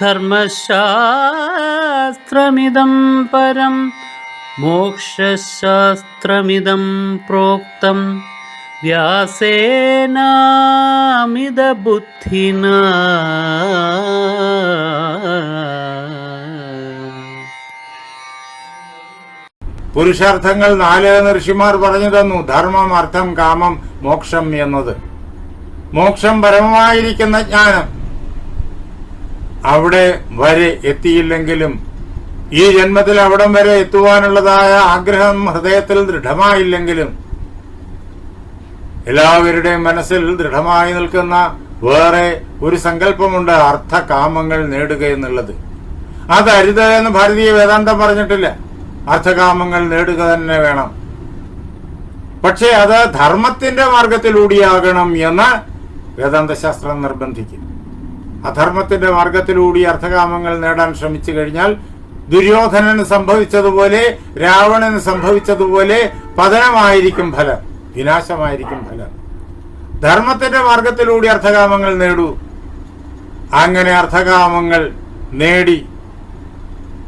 ധർമ്മശാസ്ത്രമിദം പരം മോക്ഷശാസ്ത്രമിതം പ്രോക്തം. വ്യാസേനാമിതബുദ്ധിന. പുരുഷാർത്ഥങ്ങൾ നാല് ഋഷിമാർ പറഞ്ഞു തന്നു ധർമ്മം അർത്ഥം കാമം മോക്ഷം എന്നത്. മോക്ഷം പരമമായിരിക്കുന്ന ജ്ഞാനം അവിടെ വരെ എത്തിയില്ലെങ്കിലും ഈ ജന്മത്തിൽ അവിടം വരെ എത്തുവാനുള്ളതായ ആഗ്രഹം ഹൃദയത്തിൽ ദൃഢമായില്ലെങ്കിലും എല്ലാവരുടെയും മനസ്സിൽ ദൃഢമായി നിൽക്കുന്ന വേറെ ഒരു സങ്കല്പമുണ്ട് അർത്ഥകാമങ്ങൾ നേടുക എന്നുള്ളത്. അതരുത് എന്ന് ഭാരതീയ വേദാന്തം പറഞ്ഞിട്ടില്ല. അർത്ഥകാമങ്ങൾ നേടുക തന്നെ വേണം. പക്ഷേ അത് ധർമ്മത്തിന്റെ മാർഗത്തിലൂടെയാകണം എന്ന് വേദാന്ത ശാസ്ത്രം നിർബന്ധിക്കും അധർമ്മത്തിന്റെ മാർഗത്തിലൂടെ അർത്ഥകാമങ്ങൾ നേടാൻ ശ്രമിച്ചു കഴിഞ്ഞാൽ ദുര്യോധനന് സംഭവിച്ചതുപോലെ രാവണന് സംഭവിച്ചതുപോലെ പതനമായിരിക്കും ഫലം വിനാശമായിരിക്കും ഫലം. ധർമ്മത്തിന്റെ മാർഗത്തിലൂടെ അർത്ഥകാമങ്ങൾ നേടൂ. അങ്ങനെ അർത്ഥകാമങ്ങൾ നേടി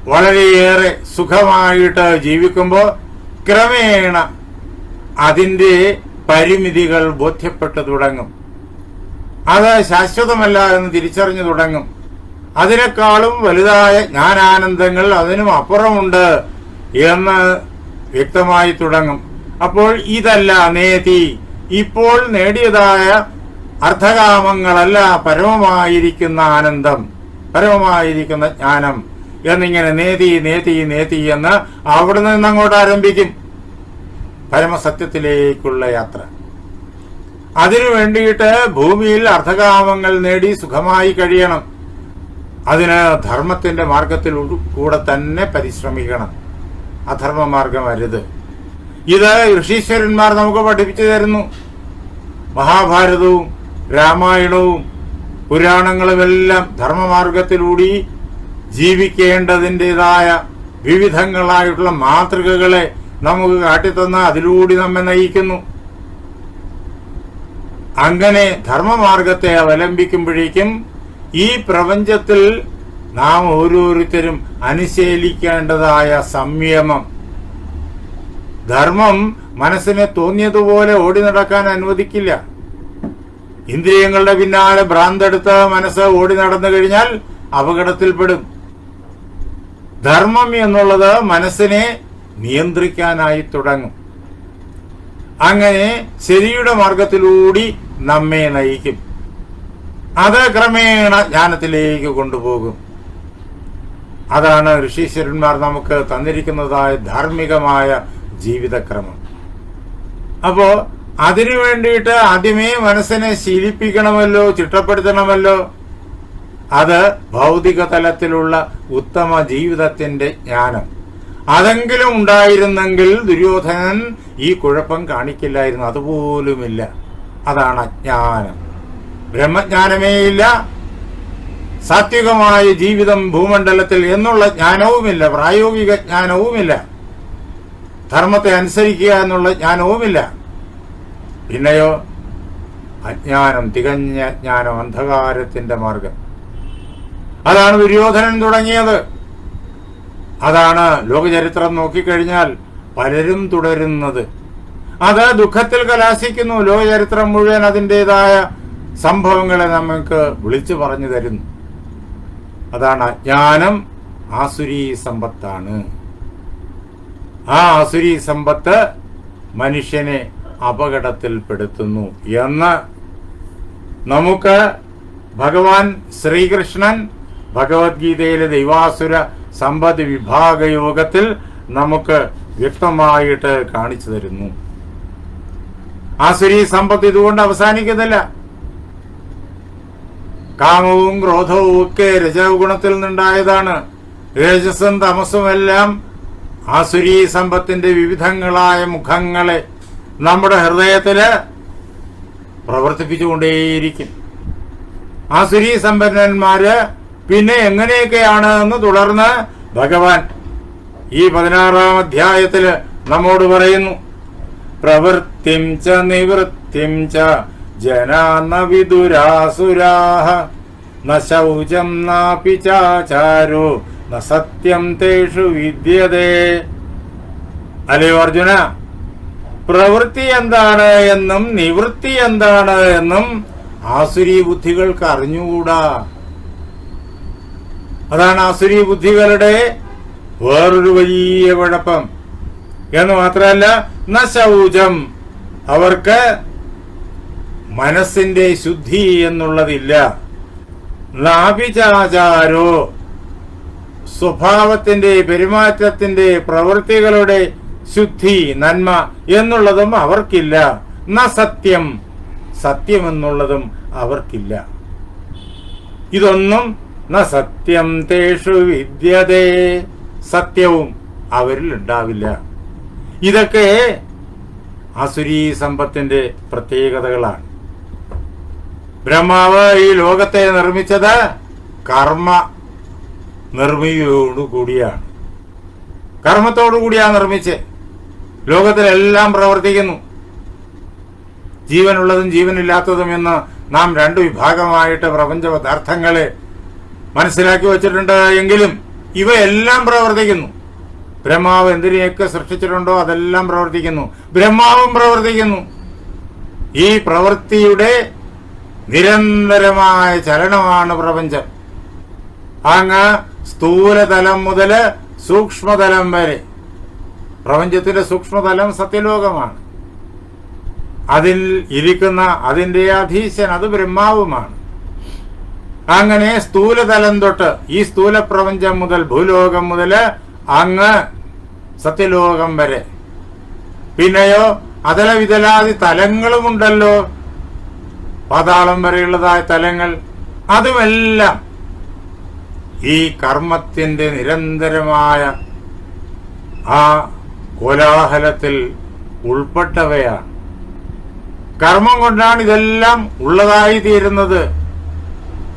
വളരെയേറെ സുഖമായിട്ട് ജീവിക്കുമ്പോൾ ക്രമേണ അതിന്റെ പരിമിതികൾ ബോധ്യപ്പെട്ടു തുടങ്ങും. അത് ശാശ്വതമല്ല എന്ന് തിരിച്ചറിഞ്ഞു തുടങ്ങും. അതിനേക്കാളും വലുതായ ജ്ഞാനാനന്ദങ്ങൾ അതിനും അപ്പുറമുണ്ട് എന്ന് വ്യക്തമായി തുടങ്ങും. അപ്പോൾ ഇതല്ല നേതി. ഇപ്പോൾ നേടിയതായ അർത്ഥകാമങ്ങളല്ല പരമമായിരിക്കുന്ന ആനന്ദം പരമമായിരിക്കുന്ന ജ്ഞാനം എന്നിങ്ങനെ നേതി നേതി നേതി എന്ന് അവിടെ നിന്ന് അങ്ങോട്ട് ആരംഭിക്കും. പരമസത്യത്തിലേക്കുള്ള യാത്ര. അതിനു വേണ്ടിയിട്ട് ഭൂമിയിൽ അർത്ഥകാമങ്ങൾ നേടി സുഖമായി കഴിയണം. അതിന് ധർമ്മത്തിന്റെ മാർഗത്തിൽ കൂടെ തന്നെ പരിശ്രമിക്കണം. അധർമ്മ മാർഗം അരുത്. ഇത് ഋഷീശ്വരന്മാർ നമുക്ക് പഠിപ്പിച്ചു തരുന്നു. മഹാഭാരതവും രാമായണവും പുരാണങ്ങളുമെല്ലാം ധർമ്മമാർഗത്തിലൂടി ജീവിക്കേണ്ടതിന്റെതായ വിവിധങ്ങളായിട്ടുള്ള മാതൃകകളെ നമുക്ക് കാട്ടിത്തന്ന അതിലൂടെ നമ്മെ നയിക്കുന്നു. അങ്ങനെ ധർമ്മമാർഗത്തെ അവലംബിക്കുമ്പോഴേക്കും ഈ പ്രപഞ്ചത്തിൽ നാം ഓരോരുത്തരും അനുശീലിക്കേണ്ടതായ സംയമം. ധർമ്മം മനസ്സിനെ തോന്നിയതുപോലെ ഓടി നടക്കാൻ അനുവദിക്കില്ല. ഇന്ദ്രിയങ്ങളുടെ പിന്നാലെ ഭ്രാന്തെടുത്ത മനസ്സ് ഓടി നടന്നു കഴിഞ്ഞാൽ അപകടത്തിൽപ്പെടും. ധർമ്മം എന്നുള്ളത് മനസ്സിനെ നിയന്ത്രിക്കാനായി തുടങ്ങും. അങ്ങനെ ശരിയുടെ മാർഗത്തിലൂടി നമ്മെ നയിക്കും. അത് ക്രമേണ ജ്ഞാനത്തിലേക്ക് കൊണ്ടുപോകും. അതാണ് ഋഷീശ്വരന്മാർ നമുക്ക് തന്നിരിക്കുന്നതായ ധാർമ്മികമായ ജീവിതക്രമം. അപ്പോ അതിനു വേണ്ടിയിട്ട് ആദ്യമേ മനസ്സിനെ ശീലിപ്പിക്കണമല്ലോ ചിട്ടപ്പെടുത്തണമല്ലോ. അത് ഭൗതിക തലത്തിലുള്ള ഉത്തമ ജീവിതത്തിന്റെ ജ്ഞാനം. അതെങ്കിലും ഉണ്ടായിരുന്നെങ്കിൽ ദുര്യോധനൻ ഈ കുഴപ്പം കാണിക്കില്ലായിരുന്നു. അതുപോലുമില്ല. അതാണ് അജ്ഞാനം ബ്രഹ്മജ്ഞാനമേയില്ല. സാത്വികമായ ജീവിതം ഭൂമണ്ഡലത്തിൽ എന്നുള്ള ജ്ഞാനവുമില്ല. പ്രായോഗിക ജ്ഞാനവുമില്ല. ധർമ്മത്തെ അനുസരിക്കുക എന്നുള്ള ജ്ഞാനവുമില്ല. പിന്നെയോ അജ്ഞാനം തികഞ്ഞ ജ്ഞാനം അന്ധകാരത്തിന്റെ മാർഗം. അതാണ് ദുര്യോധനൻ തുടങ്ങിയത്. അതാണ് ലോകചരിത്രം നോക്കിക്കഴിഞ്ഞാൽ പലരും തുടരുന്നത്. അത് ദുഃഖത്തിൽ കലാശിക്കുന്നു. ലോകചരിത്രം മുഴുവൻ അതിന്റെതായ സംഭവങ്ങളെ നമുക്ക് വിളിച്ചു പറഞ്ഞു തരുന്നു. അതാണ് അജ്ഞാനം ആസുരി സമ്പത്താണ്. ആ ആസുരി സമ്പത്ത് മനുഷ്യനെ അപകടത്തിൽപ്പെടുത്തുന്നു എന്ന് നമുക്ക് ഭഗവാൻ ശ്രീകൃഷ്ണൻ ഭഗവത്ഗീതയിലെ ദൈവാസുര സമ്പദ് വിഭാഗ യോഗത്തിൽ നമുക്ക് വ്യക്തമായിട്ട് കാണിച്ചു തരുന്നു. ആസുരി സമ്പത്ത് ഇതുകൊണ്ട് അവസാനിക്കുന്നില്ല. കാമവും ക്രോധവും ഒക്കെ രജഗുണത്തിൽ നിന്നുണ്ടായതാണ്. രജസും തമസും എല്ലാം ആസുരി സമ്പത്തിന്റെ വിവിധങ്ങളായ മുഖങ്ങളെ നമ്മുടെ ഹൃദയത്തിൽ പ്രവർത്തിപ്പിച്ചുകൊണ്ടേയിരിക്കും. ആസുരി സമ്പന്നന്മാര് പിന്നെ എങ്ങനെയൊക്കെയാണ് എന്ന് തുടർന്ന് ഭഗവാൻ ഈ പതിനാറാം അധ്യായത്തിൽ നമ്മോട് പറയുന്നു. പ്രവൃത്തിം ച നിവൃത്തിം ച ജനാന വിദുരാസുരാഹ ന ശൗചം നാപി ചാചാരോ ന സത്യം തേഷു വിദ്യതേ. അല്ലയോ അർജുന? പ്രവൃത്തി എന്താണ് എന്നും നിവൃത്തി എന്താണ് എന്നും ആസുരി ബുദ്ധികൾക്ക് അറിഞ്ഞുകൂടാ. അതാണ് ആസുരി ബുദ്ധികളുടെ വേറൊരു വലിയ കുഴപ്പം. എന്ന് മാത്രമല്ല ന ശൗചം. അവർക്ക് മനസ്സിന്റെ ശുദ്ധി എന്നുള്ളതില്ല. നാഭിചാചാരോ സ്വഭാവത്തിന്റെ പെരുമാറ്റത്തിന്റെ പ്രവൃത്തികളുടെ ശുദ്ധി നന്മ എന്നുള്ളതും അവർക്കില്ല. ന സത്യം. സത്യമെന്നുള്ളതും അവർക്കില്ല. ഇതൊന്നും ന സത്യം തേഷു വിദ്യതേ. സത്യവും അവരിൽ ഉണ്ടാവില്ല ഇതൊക്കെ അസുരീ സമ്പത്തിന്റെ പ്രത്യേകതകളാണ്. ബ്രഹ്മാവ് ഈ ലോകത്തെ നിർമ്മിച്ചത് കർമ്മ നിർമ്മിതിയോടു കൂടിയാണ്. കർമ്മത്തോടു കൂടിയാണ് നിർമ്മിച്ച്. ലോകത്തിലെല്ലാം പ്രവർത്തിക്കുന്നു. ജീവനുള്ളതും ജീവനില്ലാത്തതും എന്ന് നാം രണ്ടു വിഭാഗമായിട്ട് പ്രപഞ്ച പദാർത്ഥങ്ങളെ മനസ്സിലാക്കി വച്ചിട്ടുണ്ട് എങ്കിലും ഇവയെല്ലാം പ്രവർത്തിക്കുന്നു. ബ്രഹ്മാവ് എന്തിനെയൊക്കെ സൃഷ്ടിച്ചിട്ടുണ്ടോ അതെല്ലാം പ്രവർത്തിക്കുന്നു. ബ്രഹ്മാവും പ്രവർത്തിക്കുന്നു. ഈ പ്രവൃത്തിയുടെ നിരന്തരമായ ചലനമാണ് പ്രപഞ്ചം. അങ്ങ് സ്ഥൂലതലം മുതൽ സൂക്ഷ്മതലം വരെ. പ്രപഞ്ചത്തിന്റെ സൂക്ഷ്മതലം സത്യലോകമാണ്. അതിൽ ഇരിക്കുന്ന അതിന്റെ അധീശൻ അത് ബ്രഹ്മാവുമാണ്. അങ്ങനെ സ്ഥൂലതലം തൊട്ട് ഈ സ്ഥൂല പ്രപഞ്ചം മുതൽ ഭൂലോകം മുതൽ അങ്ങ് സത്യലോകം വരെ. പിന്നെയോ അതല വിതലാതി തലങ്ങളുമുണ്ടല്ലോ. പാതാളം വരെയുള്ളതായ തലങ്ങൾ അതുമെല്ലാം ഈ കർമ്മത്തിന്റെ നിരന്തരമായ ആ കോലാഹലത്തിൽ ഉൾപ്പെട്ടവയാണ്. കർമ്മം കൊണ്ടാണ് ഇതെല്ലാം ഉള്ളതായി തീരുന്നത്.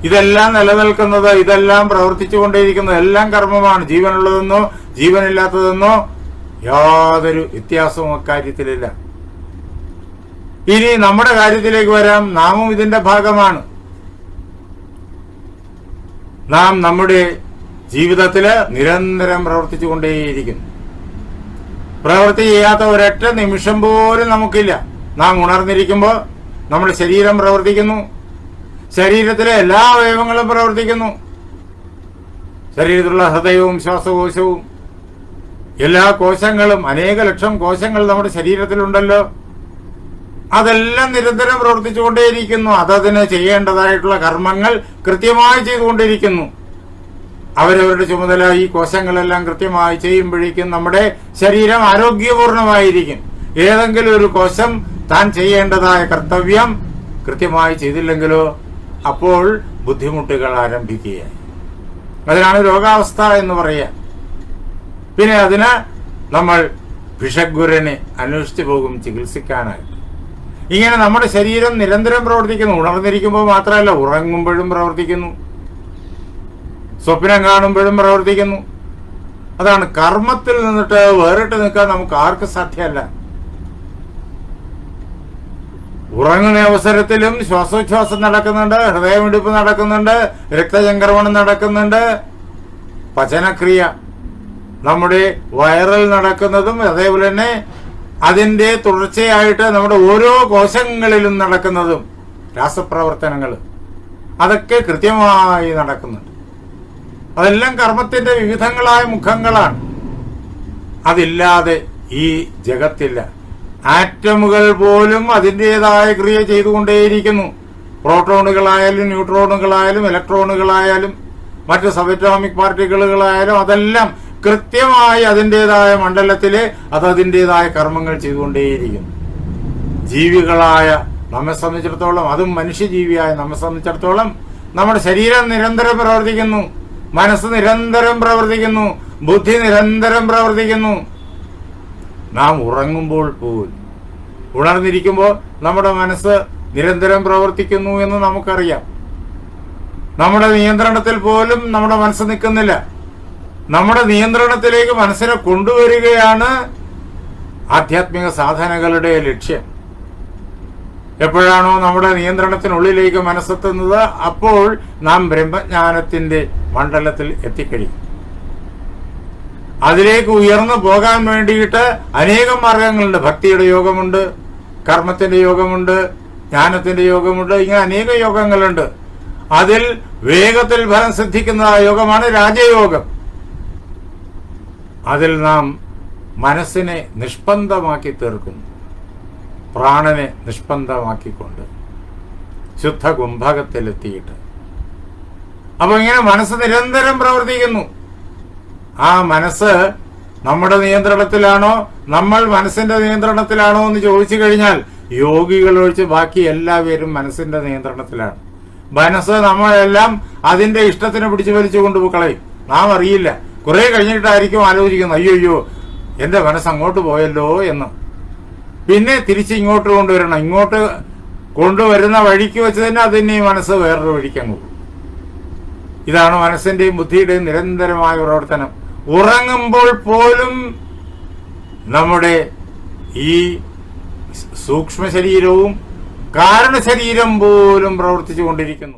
ഇതെല്ലാം നിലനിൽക്കുന്നത് ഇതെല്ലാം പ്രവർത്തിച്ചുകൊണ്ടേയിരിക്കുന്നത് എല്ലാം കർമ്മമാണ്. ജീവനുള്ളതെന്നോ ജീവനില്ലാത്തതെന്നോ യാതൊരു വ്യത്യാസവും അക്കാര്യത്തിലില്ല. ഇനി നമ്മുടെ കാര്യത്തിലേക്ക് വരാം. നാമും ഇതിന്റെ ഭാഗമാണ്. നാം നമ്മുടെ ജീവിതത്തിൽ നിരന്തരം പ്രവർത്തിച്ചുകൊണ്ടേയിരിക്കുന്നു. പ്രവൃത്തി ചെയ്യാത്ത ഒരൊറ്റ നിമിഷം പോലും നമുക്കില്ല. നാം ഉണർന്നിരിക്കുമ്പോൾ നമ്മുടെ ശരീരം പ്രവർത്തിക്കുന്നു. ശരീരത്തിലെ എല്ലാ അവയവങ്ങളും പ്രവർത്തിക്കുന്നു. ശരീരത്തിലുള്ള ഹൃദയവും ശ്വാസകോശവും എല്ലാ കോശങ്ങളും അനേക ലക്ഷം കോശങ്ങൾ നമ്മുടെ ശരീരത്തിലുണ്ടല്ലോ. അതെല്ലാം നിരന്തരം പ്രവർത്തിച്ചുകൊണ്ടേയിരിക്കുന്നു. അതതിന് ചെയ്യേണ്ടതായിട്ടുള്ള കർമ്മങ്ങൾ കൃത്യമായി ചെയ്തുകൊണ്ടിരിക്കുന്നു. അവരവരുടെ ചുമതല ഈ കോശങ്ങളെല്ലാം കൃത്യമായി ചെയ്യുമ്പോഴേക്കും നമ്മുടെ ശരീരം ആരോഗ്യപൂർണമായിരിക്കും. ഏതെങ്കിലും ഒരു കോശം താൻ ചെയ്യേണ്ടതായ കർത്തവ്യം കൃത്യമായി ചെയ്തില്ലെങ്കിലോ അപ്പോൾ ബുദ്ധിമുട്ടുകൾ ആരംഭിക്കുകയായി. അതിനാണ് രോഗാവസ്ഥ എന്ന് പറയുക. പിന്നെ അതിന് നമ്മൾ ഭിഷഗുരനെ അന്വേഷിച്ചു പോകും ചികിത്സിക്കാനായി. ഇങ്ങനെ നമ്മുടെ ശരീരം നിരന്തരം പ്രവർത്തിക്കുന്നു. ഉണർന്നിരിക്കുമ്പോൾ മാത്രമല്ല ഉറങ്ങുമ്പോഴും പ്രവർത്തിക്കുന്നു. സ്വപ്നം കാണുമ്പോഴും പ്രവർത്തിക്കുന്നു. അതാണ് കർമ്മത്തിൽ നിന്നിട്ട് വേറിട്ട് നിൽക്കാൻ നമുക്ക് ആർക്കും സാധ്യമല്ല. ഉറങ്ങുന്ന അവസരത്തിലും ശ്വാസോച്ഛ്വാസം നടക്കുന്നുണ്ട് ഹൃദയമിടിപ്പ് നടക്കുന്നുണ്ട് രക്തചംക്രമണം നടക്കുന്നുണ്ട്. പചനക്രിയ നമ്മുടെ വയറിൽ നടക്കുന്നതും അതേപോലെ തന്നെ അതിന്റെ തുടർച്ചയായിട്ട് നമ്മുടെ ഓരോ കോശങ്ങളിലും നടക്കുന്നതും രാസപ്രവർത്തനങ്ങൾ. അതൊക്കെ കൃത്യമായി നടക്കുന്നുണ്ട്. അതെല്ലാം കർമ്മത്തിന്റെ വിവിധങ്ങളായ മുഖങ്ങളാണ്. അതില്ലാതെ ഈ ജഗത്തില്ല. ആറ്റമുകൾ പോലും അതിന്റെതായ ക്രിയ ചെയ്തുകൊണ്ടേയിരിക്കുന്നു. പ്രോട്ടോണുകളായാലും ന്യൂട്രോണുകളായാലും ഇലക്ട്രോണുകളായാലും മറ്റ് സബറ്റോമിക് പാർട്ടിക്കിളുകളായാലും അതെല്ലാം കൃത്യമായി അതിന്റെതായ മണ്ഡലത്തിൽ അത് അതിന്റെതായ കർമ്മങ്ങൾ ചെയ്തുകൊണ്ടേയിരിക്കുന്നു. ജീവികളായ നമ്മെ സംബന്ധിച്ചിടത്തോളം അതും മനുഷ്യജീവിയായ നമ്മെ സംബന്ധിച്ചിടത്തോളം നമ്മുടെ ശരീരം നിരന്തരം പ്രവർത്തിക്കുന്നു. മനസ്സ് നിരന്തരം പ്രവർത്തിക്കുന്നു. ബുദ്ധി നിരന്തരം പ്രവർത്തിക്കുന്നു. നാം ഉറങ്ങുമ്പോൾ പോലും ഉണർന്നിരിക്കുമ്പോൾ നമ്മുടെ മനസ്സ് നിരന്തരം പ്രവർത്തിക്കുന്നു എന്ന് നമുക്കറിയാം. നമ്മുടെ നിയന്ത്രണത്തിൽ പോലും നമ്മുടെ മനസ്സ് നിൽക്കുന്നില്ല. നമ്മുടെ നിയന്ത്രണത്തിലേക്ക് മനസ്സിനെ കൊണ്ടുവരികയാണ് ആധ്യാത്മിക സാധനകളുടെ ലക്ഷ്യം. എപ്പോഴാണോ നമ്മുടെ നിയന്ത്രണത്തിനുള്ളിലേക്ക് മനസ്സെത്തുന്നത് അപ്പോൾ നാം ബ്രഹ്മജ്ഞാനത്തിന്റെ മണ്ഡലത്തിൽ എത്തിക്കഴിയും. അതിലേക്ക് ഉയർന്നു പോകാൻ വേണ്ടിയിട്ട് അനേകം മാർഗങ്ങളുണ്ട്. ഭക്തിയുടെ യോഗമുണ്ട് കർമ്മത്തിന്റെ യോഗമുണ്ട് ജ്ഞാനത്തിന്റെ യോഗമുണ്ട് ഇങ്ങനെ അനേക യോഗങ്ങളുണ്ട്. അതിൽ വേഗത്തിൽ ഫലം സിദ്ധിക്കുന്ന യോഗമാണ് രാജയോഗം. അതിൽ നാം മനസ്സിനെ നിഷ്പന്ദമാക്കി തീർക്കുന്നു. പ്രാണനെ നിഷ്പന്ദമാക്കിക്കൊണ്ട് ശുദ്ധ കുംഭകത്തിലെത്തിയിട്ട് അപ്പൊ ഇങ്ങനെ മനസ്സ് നിരന്തരം പ്രവർത്തിക്കുന്നു. ആ മനസ്സ് നമ്മുടെ നിയന്ത്രണത്തിലാണോ? നമ്മൾ മനസ്സിന്റെ നിയന്ത്രണത്തിലാണോ എന്ന് ചോദിച്ചു കഴിഞ്ഞാൽ യോഗികൾ ഒഴിച്ച് ബാക്കി എല്ലാവരും മനസ്സിന്റെ നിയന്ത്രണത്തിലാണ്. മനസ്സ് നമ്മളെല്ലാം അതിന്റെ ഇഷ്ടത്തിന് പിടിച്ചു വലിച്ചു കൊണ്ടുപോയി. നാം അറിയില്ല. കുറെ കഴിഞ്ഞിട്ടായിരിക്കും ആലോചിക്കുന്നത്. അയ്യോ അയ്യോ എന്റെ മനസ്സ് അങ്ങോട്ട് പോയല്ലോ എന്ന്. പിന്നെ തിരിച്ച് ഇങ്ങോട്ട് കൊണ്ടുവരണം. ഇങ്ങോട്ട് കൊണ്ടുവരുന്ന വഴിക്ക് വെച്ച് തന്നെ അതിനെ ഈ മനസ്സ് വേറൊരു വഴിക്കങ്ങ് ഇതാണ് മനസ്സിന്റെയും ബുദ്ധിയുടെയും നിരന്തരമായ പ്രവർത്തനം. ഉറങ്ങുമ്പോൾ പോലും നമ്മുടെ ഈ സൂക്ഷ്മ ശരീരവും കാരണ ശരീരം പോലും പ്രവർത്തിച്ചു കൊണ്ടിരിക്കുന്നു